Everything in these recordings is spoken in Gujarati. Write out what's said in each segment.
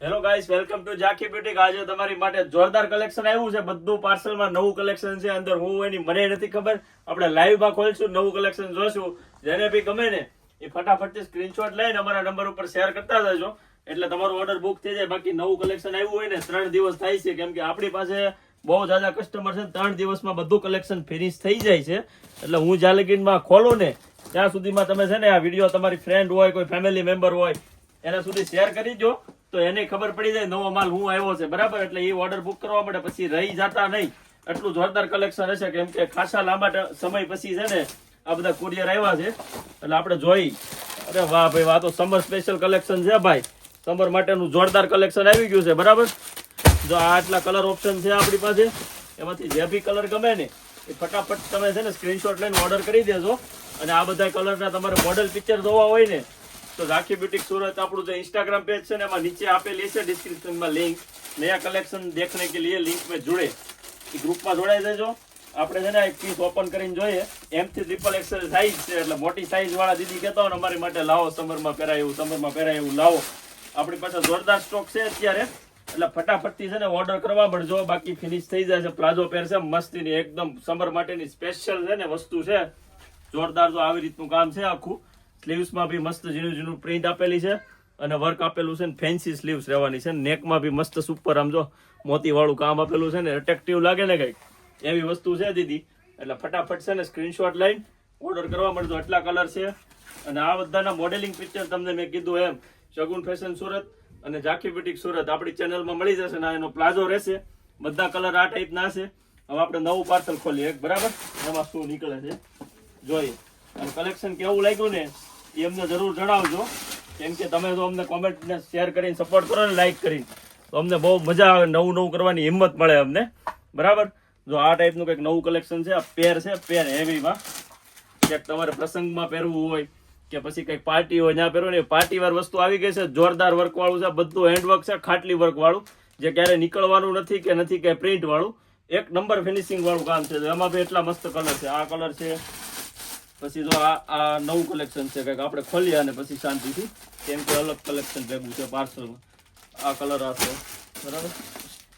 હેલો ગાઈસ વેલકમ ટુ જાખી બ્યુટી આજે તમારી માટે જોરદાર કલેક્શન આવ્યું છે. બધું પાર્સલમાં નવું કલેક્શન છે. અંદર હું એની મને નથી ખબર. આપણે લાઈવમાં ખોલશું, નવું કલેક્શન જોશું. જેને બી ગમે ને એ ફટાફટથી સ્ક્રીનશોટ લઈને અમારા નંબર ઉપર શેર કરતા જજો. એટલે તમારું ઓર્ડર બુક થઈ જાય. બાકી નવું કલેક્શન આવ્યું હોય ને, ત્રણ દિવસ થાય છે. કેમ કે આપણી પાસે બહુ જાજા કસ્ટમર છે ત્રણ દિવસમાં બધું કલેક્શન ફિનિશ થઈ જાય છે. એટલે હું જ્યાં ખોલું ને, ત્યાં સુધીમાં તમે છે ને આ વીડિયો તમારી ફ્રેન્ડ હોય, કોઈ ફેમિલી મેમ્બર હોય એના સુધી શેર કરી દો. તો એને ખબર પડી જાય નવો માલ હું આવ્યો છે, બરાબર? એટલે એ ઓર્ડર બુક કરવા માટે પછી રહી જતા નહીં. એટલું જોરદાર કલેક્શન હશે કેમ કે ખાસા લાંબા સમય પછી છે ને આ બધા કુરિયર આવ્યા છે. એટલે આપણે જોઈ. અરે વાહ ભાઈ, વાહ, તો સમર સ્પેશિયલ કલેક્શન છે ભાઈ. સમર માટેનું જોરદાર કલેક્શન આવી ગયું છે, બરાબર? જો આ આટલા કલર ઓપ્શન છે આપણી પાસે. એમાંથી જે બી કલર ગમે ને, એ ફટાફટ તમે છે ને સ્ક્રીનશોટ લઈને ઓર્ડર કરી દેજો. અને આ બધા કલરના તમારે મોડલ પિક્ચર જોવા હોય ને તો રાખી બ્યુટીક સુરત આપણું જે इंस्टाग्राम पेज છે ને એમાં નીચે આપેલી છે ડિસ્ક્રિપ્શનમાં લિંક નયા કલેક્શન देखने के लिए लिंक में जुड़े એ ગ્રુપમાં જોડાઈ દેજો આપણે છે ને એક પીસ ઓપન કરીને જોઈએ એમ થી ટ્રિપલ એક્સેલ સાઈઝ છે એટલે મોટી સાઈઝ વાળા દીદી કહેતા હોય ને અમારી માટે લાવો સમરમાં પહેરાય એવું સમરમાં પહેરાય એવું લાવો આપણી પાસે જોરદાર સ્ટોક છે અત્યારે એટલે ફટાફટથી છે ને ઓર્ડર કરવા મળજો બાકી ફિનિશ થઈ જાય છે પ્લાઝો પહેર છે મસ્તીની એકદમ સમર માટેની સ્પેશિયલ છે ને વસ્તુ છે જોરદાર તો આવી રીતનું કામ છે આખું સ્લીવ્સમાં બી મસ્ત ઝીણું ઝીણું પ્રિન્ટ આપેલી છે અને વર્ક આપેલું છે ને ફેન્સી સ્લીવ્સ રહેવાની છે નેકમાં બી મસ્ત સુપર આમ જો મોતી વાળું કામ આપેલું છે ને એટ્રેક્ટિવ લાગે ને કંઈક. એવી વસ્તુ છે દીદી. એટલે ફટાફટ છે ને સ્ક્રીનશોટ લઈને ઓર્ડર કરવા મળજો. એટલા કલર છે. અને આ બધાના મોડેલિંગ પિક્ચર તમને મેં કીધું એમ. શગુન ફેશન સુરત અને ઝાંખી બુટીક સુરત. આપણી ચેનલમાં મળી જશે ને એનો પ્લાઝો રહેશે. બધા કલર આ ટાઈપના છે. હવે આપણે નવું પાર્સલ ખોલીએ. બરાબર? એમાં શું નીકળે છે? જોઈએ. અને કલેક્શન કેવું લાગ્યું ને? એ અમને જરૂર જણાવજો. કેમ કે તમે તો અમને કોમેન્ટને શેર કરીને સપોર્ટ કરો ને લાઈક કરીને. તો અમને બહુ મજા આવે, નવું નવું કરવાની હિંમત મળે અમને. બરાબર? જો આ ટાઈપનું કંઈક નવું કલેક્શન છે, આ પેર છે પેર હેવીમાં ક્યાંક તમારે પ્રસંગમાં પહેરવું હોય કે પછી કંઈક પાર્ટી હોય ત્યાં પહેરવું ને પાર્ટી વાર વસ્તુ આવી ગઈ છે, જોરદાર વર્કવાળું છે બધું હેન્ડવર્ક છે, ખાટલી વર્કવાળું જે ક્યારે નીકળવાનું નથી કે નથી કે પ્રિન્ટવાળું એક નંબર ફિનિશિંગવાળું કામ છે, એમાં બી એટલા મસ્ત કલર છે. આ કલર છે પછી જો આ આ નવું કલેક્શન છે, કંઈક આપણે ખોલીએ અને પછી શાંતિથી, કેમ કે અલગ કલેક્શન ભેગું છે પાર્સલમાં. આ કલર આ છે, બરાબર?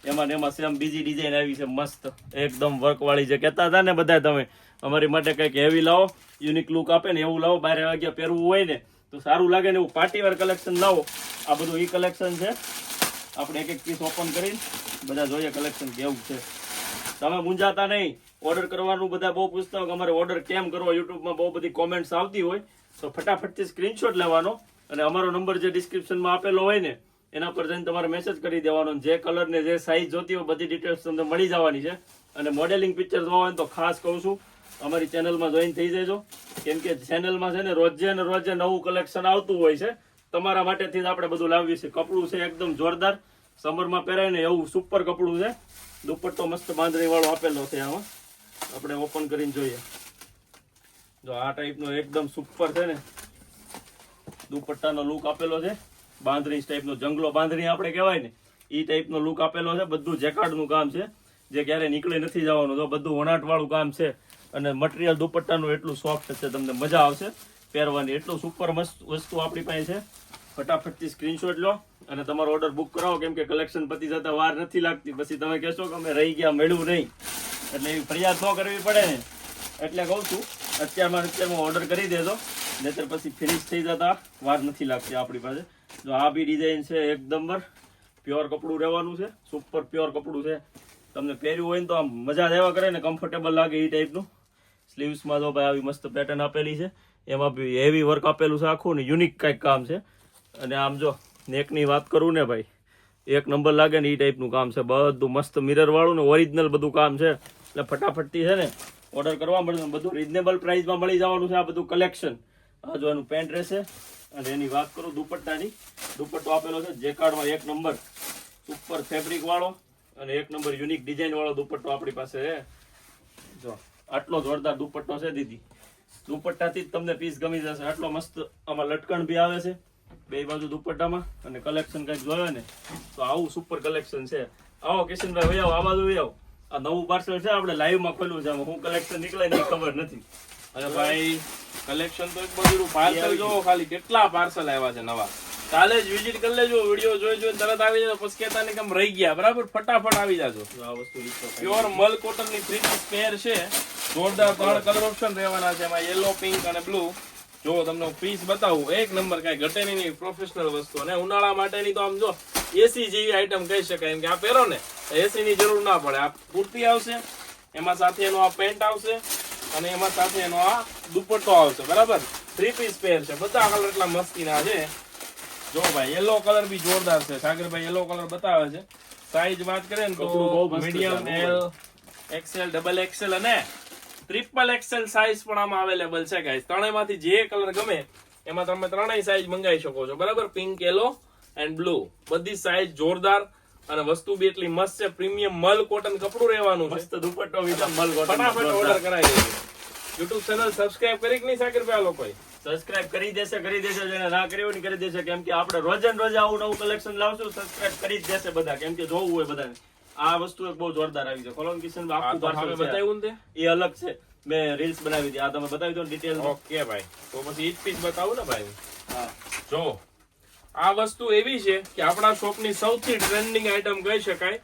એમાં એમાં સેમ બીજી ડિઝાઇન આવી છે, મસ્ત, એકદમ વર્કવાળી જે કહેતા હતા ને બધા તમે, અમારી માટે કંઈક હેવી લાવો યુનિક લુક આપે ને એવું લાવો, બારે વાગ્યા પહેરવું હોય ને, તો સારું લાગે ને એવું પાર્ટીવેર કલેક્શન લાવો. આ બધું એ કલેક્શન છે. આપણે એક એક પીસ ઓપન કરીને બધા જોઈએ કલેક્શન કેવું છે. તમે મૂંઝાતા નહીં. ઓર્ડર કરવાનું બધા બહુ પૂછતા હોય કે અમારે ઓર્ડર કેમ કરવો યુટ્યુબમાં બહુ બધી કોમેન્ટ્સ આવતી હોય, તો ફટાફટથી સ્ક્રીનશોટ લેવાનો અને અમારો નંબર જે ડિસ્ક્રિપ્શનમાં આપેલો હોય ને, એના પર જઈને તમારે મેસેજ કરી દેવાનો જે કલર ને જે સાઈઝ જોતી હોય બધી ડિટેલ્સ તમને મળી જવાની છે. અને મોડેલિંગ પિક્ચર જોવા હોય તો ખાસ કહું છું, અમારી ચેનલમાં જોઈન થઈ જજો. કેમ કે ચેનલમાં છે ને રોજે ને રોજે નવું કલેક્શન આવતું હોય છે. તમારા માટેથી જ આપણે બધું લાવીએ છીએ. કપડું છે એકદમ જોરદાર. સમરમાં પહેરાય ને એવું સુપર કપડું છે. દુપટ્ટો મસ્ત બાંધણી વાળો આપેલો છે આમાં. આપણે ઓપન કરીને જોઈએ. જો આ ટાઈપનો એકદમ સુપર છે ને, દુપટ્ટાનો લુક આપેલો છે. બાંધણી ટાઈપનો જંગલો બાંધણી આપણે કહેવાય ને એ ટાઈપનો લુક આપેલો છે. બધું જેકાર્ડનું કામ છે. જે ક્યારે નીકળી નથી જવાનું, તો બધું વણાટવાળું કામ છે. અને મટીરિયલ દુપટ્ટાનું એટલું સોફ્ટ છે, તમને મજા આવશે. પહેરવાની એટલું સુપર મસ્ત વસ્તુ આપણી પાસે છે. ફટાફટથી સ્ક્રીનશોટ લો અને તમારો ઓર્ડર બુક કરાવો, કેમ કે કલેક્શન પતી જતા વાર નથી લાગતી. પછી તમે કહેશો કે અમે રહી ગયા મેળવું નહીં. એટલે એવી ફરિયાદ ન કરવી પડે. ને એટલે કહું છું, અત્યારમાં અત્યારમાં ઓર્ડર કરી દેજો. નહીતર પછી ફિનિશ થઈ જતા વાર નથી લાગતી આપણી પાસે. જો આ બી ડિઝાઇન છે એકદમ પ્યોર કપડું રહેવાનું છે સુપર પ્યોર કપડું છે. તમને પહેર્યું હોય ને તો આમ મજા એવા કરે ને કમ્ફર્ટેબલ લાગે એ ટાઈપનું સ્લીવ્સમાં તો ભાઈ આવી મસ્ત પેટર્ન આપેલી છે, એમાં બી હેવી વર્ક આપેલું છે આખું ને યુનિક કાંઈક કામ છે. અને આમ જો નેકની વાત કરું ને ભાઈ એક નંબર લાગે ને એ ટાઈપનું કામ છે. બધું મસ્ત મિરર વાળું ને ઓરિજિનલ બધું કામ છે. એટલે ફટાફટથી છે ને ઓર્ડર કરવા મળે બધું રિઝનેબલ પ્રાઇસમાં મળી જવાનું છે આ બધું કલેક્શન આ જો એનું પેન્ટ રહેશે. અને એની વાત કરું દુપટ્ટાની. દુપટ્ટો આપેલો છે જેકાર્ડમાં એક નંબર. સુપર ફેબ્રિક વાળો અને એક નંબર યુનિક ડિઝાઇન વાળો દુપટ્ટો આપણી પાસે છે. જો, આટલો જોરદાર દુપટ્ટો છે દીદી. દુપટ્ટાથી જ તમને પીસ ગમી જશે. આટલો મસ્ત આમાં લટકણ બી આવે છે. બે બાજુ દુપટ્ટામાં અને કલેક્શન કંઈક જોયો ને તો આવું સુપર કલેક્શન છે. આવો કિશનભાઈ આવો આ બાજુ આવો. આ નવું પાર્સલ છે આપણે લાઈવમાં ખોલ્યું છે હું કલેક્શન નીકળે ને ખબર નથી. અરે ભાઈ કલેક્શન તો એક બધું પાર્સલ જોવો ખાલી કેટલા પાર્સલ આવ્યા છે નવા. કાલે જ વિઝિટ કરી લેજો વીડિયો જોઈ જોઈને તરત આવી જાય પછી કહેતા ને કેમ રહી ગયા બરાબર? ફટાફટ આવી જાજો. આ વસ્તુ પ્યોર મલ કોટનની થ્રી પીસ પેર છે. જોરદાર ત્રણ કલર ઓપ્શન રહેવાના છે એમાં યેલો પિંક અને બ્લુ જો તમને પીસ બતાવું એક નંબર કાંઈ ઘટે નહીં પ્રોફેશનલ વસ્તુ. અને ઉનાળા માટેની તો આમ જો એસી જેવી આઈટમ કહી શકાય. એમ કે આ પહેરો ને એસી ની જરૂર ના પડે. આ કુર્તી આવશે એમાં સાથે એનો આ પેન્ટ આવશે અને એમાં સાથે એનો આ દુપટ્ટો આવશે. બરાબર? થ્રી પીસ પેર છે. બધા કલર એટલા મસ્તીના છે. જો ભાઈ યલો કલર બી જોરદાર છે. સાગરભાઈ યલો કલર બતાવે છે. સાઈઝ વાત કરીએ ને તો medium L XL double XL અને ટ્રિપલ એક્સેલ સાઈઝ પણ આમાં અવેલેબલ છે ગાઈસ ત્રણેયમાંથી જે કલર ગમે એમાં તમે ત્રણેય સાઈઝ મંગાવી શકો છો. બરાબર? પિંક યલો એન્ડ બ્લુ બધી સાઈઝ જોરદાર અને વસ્તુ બી એટલી મસ્ત છે. પ્રીમિયમ મલ કોટન કપડું રહેવાનું છે. મસ્ત દુપટ્ટો વિધા મલ ફટાફટ ઓર્ડર કરાવી દેજો યુટ્યુબ ચેનલ સબસ્ક્રાઇબ કરી કે નહીં સાગરભાઈ આ લોકોએ? સબસ્ક્રાઇબ કરી દેશે કરી દેશે. જેને ના કર્યો ને કરી દેશે. કેમ કે આપણે રોજ રોજ આવું નવું કલેક્શન લાવશું સબસ્ક્રાઇબ કરી જ દેશે બધા. કેમ કે જોવું હોય બધાને. આ વસ્તુ એક બહુ જોરદાર આવી છે. કોલોન કિશન આખું છે. બતાવ્યું ને એ અલગ છે. મેં રીલ્સ બનાવી હતી. આ તમે બતાવી દો ડિટેલ ઓકે ભાઈ. તો પછી એક પીસ બતાવું ને ભાઈ. હા. જો આ વસ્તુ એવી છે કે આપણા શોપની સૌથી ટ્રેન્ડિંગ આઈટમ કહી શકાય.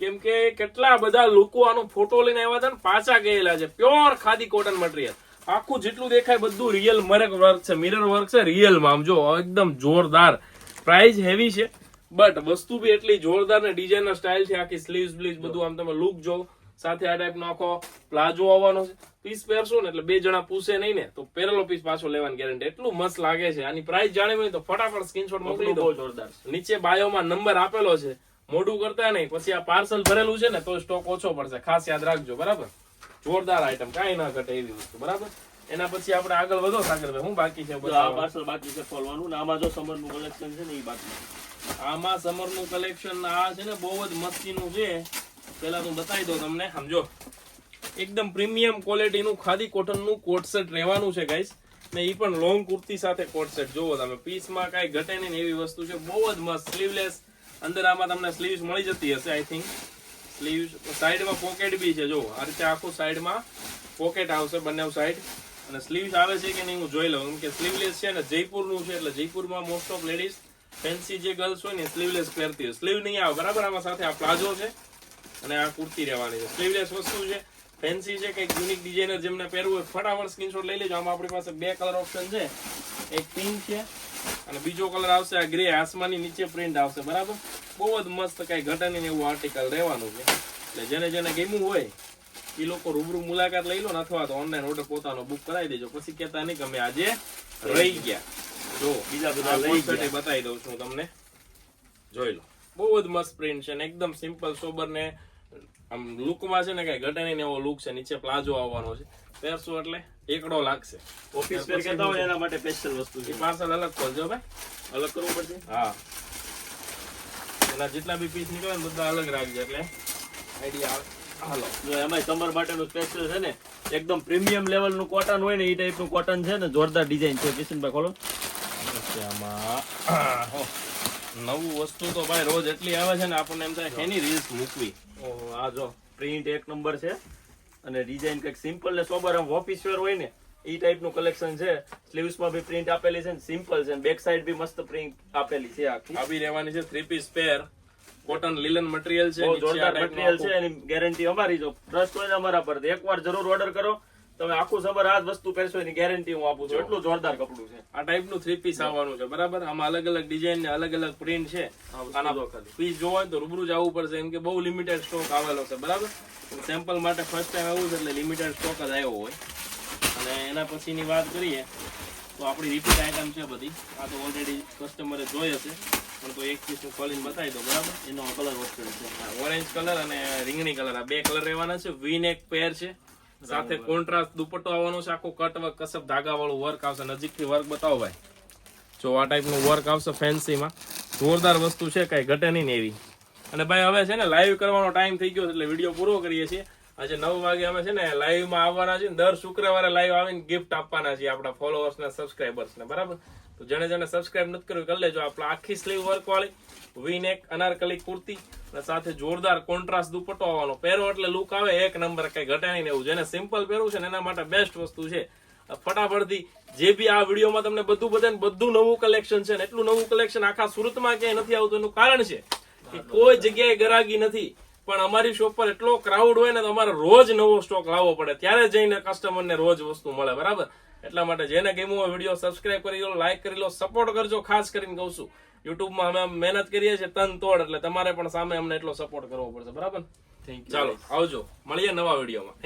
કેમ કે કેટલા બધા લોકો આનો ફોટો લઈને આવ્યા હતા ને પાછા ગયેલા છે. પ્યોર ખાદી કોટન મટીરિયલ આખું જેટલું દેખાય બધું રિયલ મરક વર્ક છે. મિરર વર્ક છે રિયલમાં આમ જો એકદમ જોરદાર. પ્રાઇસ હેવી છે. બટ વસ્તુ બી એટલી જોરદાર ને ડિઝાઇનર સ્ટાઇલ છે આખી સ્લીવ્સ બ્લીવ્સ બધું આમ તમે લુક જો સાથે આ ટાઈપનો આખો પ્લાઝો આવવાનો છે. પીસ પહેરશો ને એટલે બે જણા પૂછે નહીં ને તો પહેરેલો પીસ પાછો લેવાની ગેરંટી એટલું મસ્ત લાગે છે. આની પ્રાઇસ જાણવી તો ફટાફટ સ્ક્રીનશોટ મોકલી દો. જોરદાર નીચે બાયોમાં નંબર આપેલો છે. મોઢું કરતા નહીં પછી આ પાર્સલ ભરેલું છે ને તો સ્ટોક ઓછો પડશે. ખાસ યાદ રાખજો બરાબર? જોરદાર આઈટમ કાંઈ ના ઘટે એવી વસ્તુ બરાબર? એના પછી આપણે આગળ વધો સાગરભાઈ હું બાકી છે? આ? પાર્સલ બાકી છે ખોલવાનું ને આમાં જો સમરનું કલેક્શન છે ને એ બાકી. આમાં સમરનું કલેક્શન આ છે ને, બહુ જ મસ્તીનું છે. પેલા હું બતાવી દઉં તમને, સમજો. એકદમ પ્રીમિયમ ક્વોલિટીનું ખાદી કોટનનું કોટ સેટ રહેવાનું છે ગાઈસ ને એ પણ લોંગ કુર્તી સાથે કોટ સેટ જોવો તમે, પીસમાં કાંઈ ઘટે નહીં એવી વસ્તુ છે. બહુ જ મસ્ત સ્લીવલેસ અંદર આમાં તમને સ્લીવ્સ મળી જતી હશે આઈ થિંક સ્લીવ સાઈડમાં પોકેટ બી છે જો આ રીતે આખું સાઈડમાં પોકેટ આવશે, બંને સાઈડ અને સ્લીવ્સ આવે છે કે નહીં, હું જોઈ લઉં. કે સ્લીવલેસ છે ને, જયપુરનું છે, એટલે જયપુરમાં મોસ્ટ ઓફ લેડીઝ ફેન્સી જે ગર્લ્સ હોય ને સ્લીવલેસ પહેરતી હોય. સ્લીવ નહીં આવે, બરાબર? આમાં સાથે આ પ્લાઝો છે અને આ કુર્તી રહેવાની છે. સ્લીવલેસ વસ્તુ છે. ફેન્સી છે, કંઈક યુનિક ડિઝાઇનર જેમને પહેરવું હોય, ફટાફટ સ્ક્રીનશોટ લઈ લેજો. આમાં આપણી પાસે બે કલર ઓપ્શન છે. એક પિંક છે અને બીજો કલર આવશે આ ગ્રે આસમાની નીચે પ્રિન્ટ આવશે, બરાબર? બહુ જ મસ્ત કઈ ઘટે એવું આર્ટિકલ રહેવાનું છે. એટલે જેને જેને ગમ્યું હોય, એ લોકો રૂબરૂ મુલાકાત લઈ લો ને અથવા તો ઓનલાઈન ઓર્ડર પોતાનો બુક કરાવી દેજો. પછી કહેતા નહીં અમે આજે રહી ગયા. જો બીજા બધા લઈ ગયા. બતાવી દઉં છું તમને. જોઈ લો. બહુ જ મસ્ત પ્રિન્ટ છે ને એકદમ સિમ્પલ સોબર ને આમ લુકમાં છે ને કઈ ઘટે નહીં એવો લુક છે. નીચે પ્લાઝો આવવાનો છે. પહેરશો એટલે એકડો લાગશે. ઓફિસ વેર કહેતા હોય એના માટે સ્પેશિયલ વસ્તુ છે. પાર્સલ અલગ ખોલજો ભાઈ. અલગ કરવું પડશે? હા. એના જેટલા બી પીસ નીકળે ને બધા અલગ રાખજો એટલે આઈડિયા આવે. હાલો. જો એમાંય સમર માટેનું સ્પેશિયલ છે ને એકદમ પ્રીમિયમ લેવલનું કોટન હોય ને એ ટાઈપનું કોટન છે ને જોરદાર ડિઝાઇન છે. કિશનભાઈ ખોલો. આમાં નવું વસ્તુ તો ભાઈ રોજ એટલી આવે છે ને આપણને એમ થાય એની રીલ્સ મૂકવી. આ જો પ્રિન્ટ એક નંબર છે અને ડિઝાઇન કંઈક સિમ્પલ ને સોબર આમ ઓફિસ વેર હોય ને એ ટાઈપનું કલેક્શન છે. સ્લીવ્સમાં બી પ્રિન્ટ આપેલી છે ને સિમ્પલ છે બેક સાઈડ બી મસ્ત પ્રિન્ટ આપેલી છે આખી. આ બી રહેવાની છે three piece pair cotton linen material છે જોરદાર મટીરિયલ છે એની ગેરંટી અમારી જો ટ્રસ્ટ હોય અમારા પર એકવાર જરૂર ઓર્ડર કરો. તમે આખું સમર આ વસ્તુ પહેરશો એની ગેરંટી હું આપું છું. એટલું જોરદાર કપડું છે. આ ટાઈપનું થ્રી પીસ આવવાનું છે બરાબર? આમાં અલગ અલગ ડિઝાઇન ને અલગ અલગ પ્રિન્ટ છે. આના જો પીસ જોવા હોય તો રૂબરૂ જ આવવું પડશે એમ કે બહુ લિમિટેડ સ્ટોક આવેલો છે બરાબર? સેમ્પલ માટે ફર્સ્ટ ટાઈમ આવ્યું છે એટલે લિમિટેડ સ્ટોક જ આવ્યો હોય. અને એના પછીની વાત કરીએ તો આપણી રિપીટ આઈટમ છે બધી. આ તો ઓલરેડી કસ્ટમરે જોઈ હશે. પણ તો એક પીસ હું ખોલીને બતાવી દઉં બરાબર? એનો કલર ઓપ્શન છે. ઓરેન્જ કલર અને રીંગણી કલર આ બે કલર રહેવાના છે. વી નેક પેર છે. સાથે કોન્ટ્રાસ્ટ દુપટ્ટો આવવાનો છે આખો કટ વર્ક કસબ ધાગા વાળું વર્ક આવશે. નજીકથી વર્ક બતાવો ભાઈ. જો આ ટાઈપનું વર્ક આવશે ફેન્સીમાં જોરદાર વસ્તુ છે કઈ ઘટે નહીં ને એવી. અને ભાઈ હવે છે ને લાઈવ કરવાનો ટાઈમ થઈ ગયો એટલે વીડિયો પૂરો કરીએ છીએ. આજે નવ વાગે અમે છે ને લાઈવમાં આવવાના છીએ દર શુક્રવારે લાઈવ આવીને ગિફ્ટ આપવાના છીએ આપણા ફોલોઅર્સ ને સબસ્ક્રાઈબર્સ ને બરાબર? તો જેને જેને સબસ્ક્રાઇબ નથી કર્યું કરી લેજો. આપણે આખી સ્લીવ વર્ક વાળી વી નેક અનારકલી કુર્તી અને સાથે જોરદાર કોન્ટ્રાસ્ટ દુપટ્ટો આવવાનો. પહેરો એટલે લુક આવે, એક નંબર કઈ ઘટે નહીં એવું. જેને સિમ્પલ પહેરવું છે ને એના માટે બેસ્ટ વસ્તુ છે. ફટાફટથી જે બી આ વિડીયોમાં તમને બધું બધાને બધું નવું કલેક્શન છે ને એટલું નવું કલેક્શન આખા સુરતમાં ક્યાંય નથી આવતું, એનું કારણ છે કે કોઈ જગ્યાએ ગરાગી નથી. પણ અમારી શોપ પર એટલો ક્રાઉડ હોય ને તો અમારે રોજ નવો સ્ટોક લાવવો પડે. ત્યારે જઈને કસ્ટમરને રોજ વસ્તુ મળે, બરાબર? એટલા માટે જેને ગમ્યું હોય વીડિયો સબસ્ક્રાઇબ કરી લો લાઈક કરી લો સપોર્ટ કરજો ખાસ કરીને કહું છું. યુટ્યુબમાં અમે મહેનત કરીએ છીએ તન તોડ એટલે તમારે પણ સામે અમને એટલો સપોર્ટ કરવો પડશે. બરાબર ચાલો આવજો. મળીએ નવા વિડીયોમાં.